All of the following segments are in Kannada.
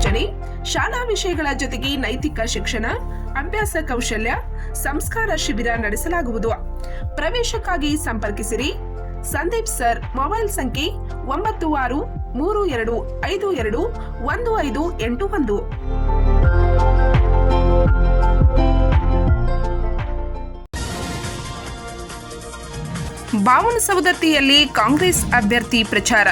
ಸೂಚನೆ ಶಾಲಾ ವಿಷಯಗಳ ಜೊತೆಗೆ ನೈತಿಕ ಶಿಕ್ಷಣ, ಅಭ್ಯಾಸ ಕೌಶಲ್ಯ, ಸಂಸ್ಕಾರ ಶಿಬಿರ ನಡೆಸಲಾಗುವುದು. ಪ್ರವೇಶಕ್ಕಾಗಿ ಸಂಪರ್ಕಿಸಿರಿ. ಸಂದೀಪ್ ಸರ್, ಮೊಬೈಲ್ ಸಂಖ್ಯೆ ಒಂಬತ್ತು ಆರು, ಮೂರು ಎರಡು, ಐದು ಎರಡು, ಒಂದು ಐದು ಎಂಟು ಒಂದು. ಬಾವನಸವದತ್ತಿಯಲ್ಲಿ ಕಾಂಗ್ರೆಸ್ ಅಭ್ಯರ್ಥಿ ಪ್ರಚಾರ.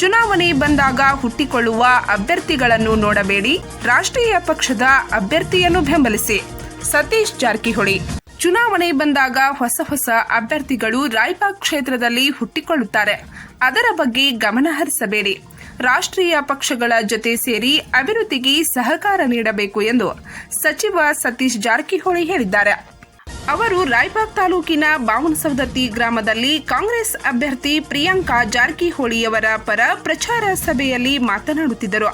ಚುನಾವಣೆ ಬಂದಾಗ ಹುಟ್ಟಿಕೊಳ್ಳುವ ಅಭ್ಯರ್ಥಿಗಳನ್ನು ನೋಡಬೇಡಿ. ರಾಷ್ಟ್ರೀಯ ಪಕ್ಷದ ಅಭ್ಯರ್ಥಿಯನ್ನು ಬೆಂಬಲಿಸಿ. ಸತೀಶ್ ಜಾರಕಿಹೊಳಿ. ಚುನಾವಣೆ ಬಂದಾಗ ಹೊಸ ಹೊಸ ಅಭ್ಯರ್ಥಿಗಳು ರಾಯ್ಬಾಗ್ ಕ್ಷೇತ್ರದಲ್ಲಿ ಹುಟ್ಟಿಕೊಳ್ಳುತ್ತಾರೆ. ಅದರ ಬಗ್ಗೆ ಗಮನ ಹರಿಸಬೇಡಿ. ರಾಷ್ಟ್ರೀಯ ಪಕ್ಷಗಳ ಜೊತೆ ಸೇರಿ ಅಭಿವೃದ್ಧಿಗೆ ಸಹಕಾರ ನೀಡಬೇಕು ಎಂದು ಸಚಿವ ಸತೀಶ್ ಜಾರಕಿಹೊಳಿ ಹೇಳಿದ್ದಾರೆ. ಅವರು ರಾಯಬಾಗ್ ತಾಲೂಕಿನ ಬಾವನಸವದತ್ತಿ ಗ್ರಾಮದಲ್ಲಿ ಕಾಂಗ್ರೆಸ್ ಅಭ್ಯರ್ಥಿ ಪ್ರಿಯಾಂಕಾ ಜಾರಕಿಹೊಳಿಯವರ ಪರ ಪ್ರಚಾರ ಸಭೆಯಲ್ಲಿ ಮಾತನಾಡುತ್ತಿದ್ದರು.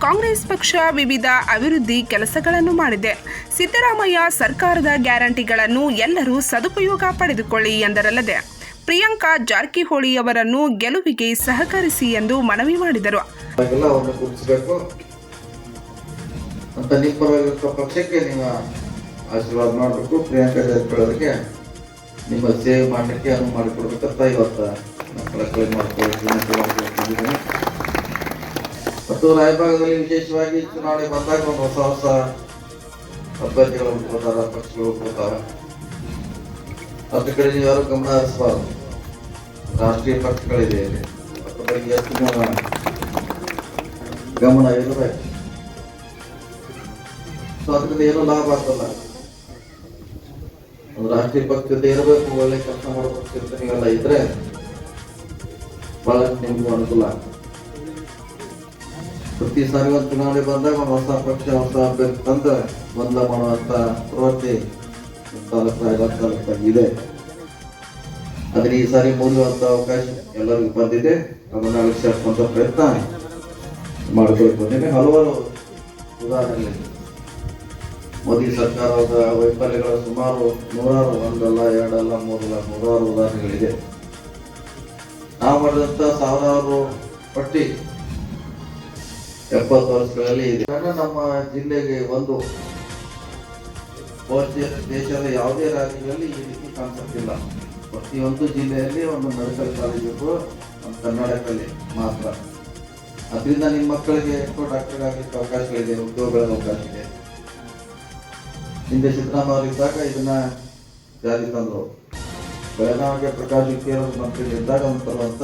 ಕಾಂಗ್ರೆಸ್ ಪಕ್ಷ ವಿವಿಧ ಅಭಿವೃದ್ಧಿ ಕೆಲಸಗಳನ್ನು ಮಾಡಿದೆ. ಸಿದ್ದರಾಮಯ್ಯ ಸರ್ಕಾರದ ಗ್ಯಾರಂಟಿಗಳನ್ನು ಎಲ್ಲರೂ ಸದುಪಯೋಗ ಪಡೆದುಕೊಳ್ಳಿ ಎಂದರಲ್ಲದೆ, ಪ್ರಿಯಾಂಕಾ ಜಾರಕಿಹೊಳಿಯವರನ್ನು ಗೆಲುವಿಗೆ ಸಹಕರಿಸಿ ಎಂದು ಮನವಿ ಮಾಡಿದರು. ಅವ್ರನ್ನ ಆಶೀರ್ವಾದ ಮಾಡಬೇಕು ಪ್ರಿಯಾಂಕಾ ಜಾರಕಿಹೊಳಿಗೆ ನಿಮ್ಮ ಸೇವೆ ಮಾಡಲಿಕ್ಕೆ ಅನುವು ಮಾಡಿಕೊಡ್ಬೇಕಂತ ಇವತ್ತು ಕಳಕಳಿ ಮಾಡ್ಕೊಳ್ತೀನಿ ಮತ್ತು ರಾಯಭಾಗದಲ್ಲಿ ವಿಶೇಷವಾಗಿ ಚುನಾವಣೆ ಬಂದಾಗ ಒಂದು ಹೊಸ ಹೊಸ ಅಭ್ಯರ್ಥಿಗಳು ಹುಡ್ಕೋತಾರ ಪಕ್ಷಗಳು ಹುಡ್ಕೋತಾರ ಅದ್ರ ಕಡೆ ನೀವು ಯಾರು ಗಮನ ಹರಿಸಬಾರ್ದು? ರಾಷ್ಟ್ರೀಯ ಪಕ್ಷಗಳಿದೆ ಇಲ್ಲಿ. ಎಷ್ಟು ಗಮನ ಇರಬೇಕು? ಸೊ, ಅದರಿಂದ ಏನೂ ಲಾಭ ಆಗ್ತಲ್ಲ. ರಾಷ್ಟ್ರೀಯ ಪಕ್ಷದ ಇರಬೇಕು, ಒಳ್ಳೆ ಕೆಲಸ ಮಾಡಬೇಕು ಇದ್ರೆ ಬಹಳಷ್ಟು ನಿಮಗೂ ಅನುಕೂಲ ಪ್ರತಿ ಸಾರಿ ಒಂದು ಚುನಾವಣೆ ಬಂದಾಗ ಒಂದು ಹೊಸ ಪಕ್ಷ, ಹೊಸ ಅಭ್ಯರ್ಥಿ ತಂದು ಗೊಂದಲ ಮಾಡುವಂತ ಪ್ರವೃತ್ತಿ ತಾಲೂಕು ಇದೆ. ಆದ್ರೆ ಈ ಸಾರಿ ಮುಂದುವಂಥ ಅವಕಾಶ ಎಲ್ಲರಿಗೂ ಬಂದಿದೆ. ಅದನ್ನ ಅಳಿಸ್ಕೊಂತ ಪ್ರಯತ್ನ ಮಾಡಬೇಕು ನಿಮಗೆ ಹಲವಾರು ಉದಾಹರಣೆಗಳಿವೆ. ಮೋದಿ ಸರ್ಕಾರದ ವೈಫಲ್ಯಗಳ ಸುಮಾರು ನೂರಾರು, ಒಂದಲ್ಲ, ಎರಡಲ್ಲ, ಮೂರಲ್ಲ, ನೂರಾರು ಉದಾಹರಣೆಗಳಿದೆ. ನಾವು ಮಾಡಿದಂಥ ಸಾವಿರಾರು ಪಟ್ಟಿ ಎಪ್ಪತ್ತು ವರ್ಷಗಳಲ್ಲಿ ಇದೆ. ನಮ್ಮ ಜಿಲ್ಲೆಗೆ ಒಂದು ದೇಶದ ಯಾವುದೇ ರಾಜ್ಯಗಳಲ್ಲಿ ಈ ರೀತಿ ಕಾನ್ಸೆಪ್ಟ್ ಪ್ರತಿಯೊಂದು ಜಿಲ್ಲೆಯಲ್ಲಿ ಒಂದು ಮೆಡಿಕಲ್ ಕಾಲೇಜ್ ನಮ್ಮ ಕರ್ನಾಟಕದಲ್ಲಿ ಮಾತ್ರ. ಅದರಿಂದ ನಿಮ್ಮ ಮಕ್ಕಳಿಗೆ ಎಷ್ಟೋ ಡಾಕ್ಟರ್ ಆಗಲಿಕ್ಕೆ ಅವಕಾಶಗಳಿದೆ, ಉದ್ಯೋಗಗಳ ಅವಕಾಶ ಇದೆ ಹಿಂದೆ ಸಿದ್ದರಾಮಯ್ಯ ಅವರಿದ್ದಾಗ ಇದನ್ನ ಜಾರಿ ತಂದರು. ಬೆಳಗಾವಿಗೆ ಪ್ರಕಾಶ್ ಅವರು ಮಂತ್ರಿ ಇದ್ದಾಗ ಒಂದು ತರುವಂತ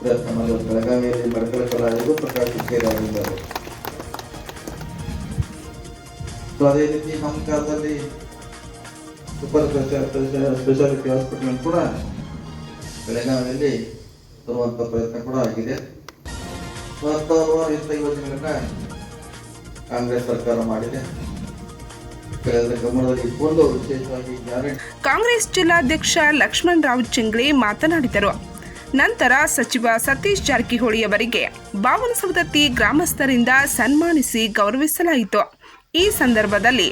ಪ್ರಯತ್ನ ಬೆಳಗಾವಿಯಲ್ಲಿ ಮಡಕಲ ಕಾಲೇಜು ಪ್ರಕಾಶ್ ಹುಕ್ಕೇರಿ ಆಗಿದ್ದರು. ಅದೇ ರೀತಿ ನಮ್ಮ ಕಾಲದಲ್ಲಿ ಸೂಪರ್ ಸ್ಪೆಷಾಲಿಟಿ ಹಾಸ್ಪಿಟಲ್ ಕೂಡ ಬೆಳಗಾವಿಯಲ್ಲಿ ತರುವಂತ ಪ್ರಯತ್ನ ಕೂಡ ಆಗಿದೆ. ಹಲವಾರು ಇಂಥ ಯೋಜನೆಗಳನ್ನ ಕಾಂಗ್ರೆಸ್ ಸರ್ಕಾರ ಮಾಡಿದೆ. ಕಾಂಗ್ರೆಸ್ ಜಿಲ್ಲಾಧ್ಯಕ್ಷ ಲಕ್ಷ್ಮಣ್ ರಾವ್ ಚಿಂಗ್ಳೆ ಮಾತನಾಡಿದರು. ನಂತರ ಸಚಿವ ಸತೀಶ್ ಜಾರಕಿಹೊಳಿ ಅವರಿಗೆ ಬಾವನಸವದತ್ತಿ ಗ್ರಾಮಸ್ಥರಿಂದ ಸನ್ಮಾನಿಸಿ ಗೌರವಿಸಲಾಯಿತು. ಈ ಸಂದರ್ಭದಲ್ಲಿ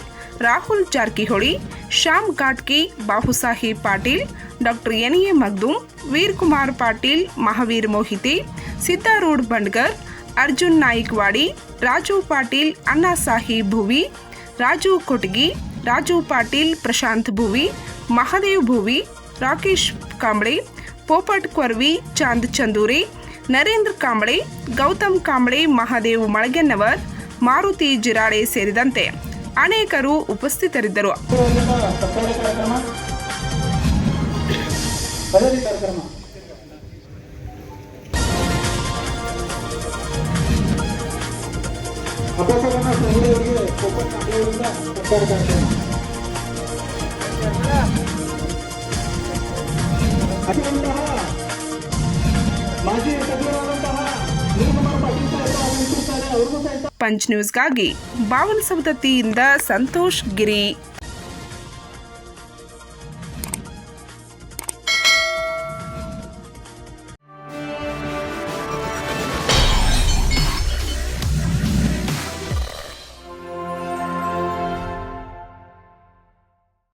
Rahul Jarkiholi, Shyam Ghatki Bahusahi Patil, doctor N A Magdum Veer Kumar Patil, Mahaveer Mohite Siddharudh Bandgar, Arjun Naikwadi, Raju Patil, Anna Saheb Bhuvi Raju Kotagi, Raju Patil, Prashant Bhuvi, Mahadev ಭುವಿ, ರಾಕೇಶ್ ಕಾಂಬಳೆ, ಪೋಪಟ್ ಕೊರ್ವಿ, ಚಾಂದ್ ಚಂದೂರಿ, ನರೇಂದ್ರ ಕಾಂಬಳೆ, ಗೌತಮ್ ಕಾಂಬಳೆ, ಮಹಾದೇವ್ ಮಳಗೆನ್ನವರ್ ಮಾರುತಿ ಜಿರಾಳೆ ಸೇರಿದಂತೆ ಅನೇಕರು ಉಪಸ್ಥಿತರಿದ್ದರು. ಪಾಟೀಲ್ ಸಾಹೇಬರು ಆಗಮಿಸುತ್ತಾರೆ ಅವ್ರಿಗೂ ಸಹಿತ ಪಂಚ್ ನ್ಯೂಸ್ಗಾಗಿ ಬಾವನಸೌದತ್ತಿಯಿಂದ ಸಂತೋಷ್ ಗಿರಿ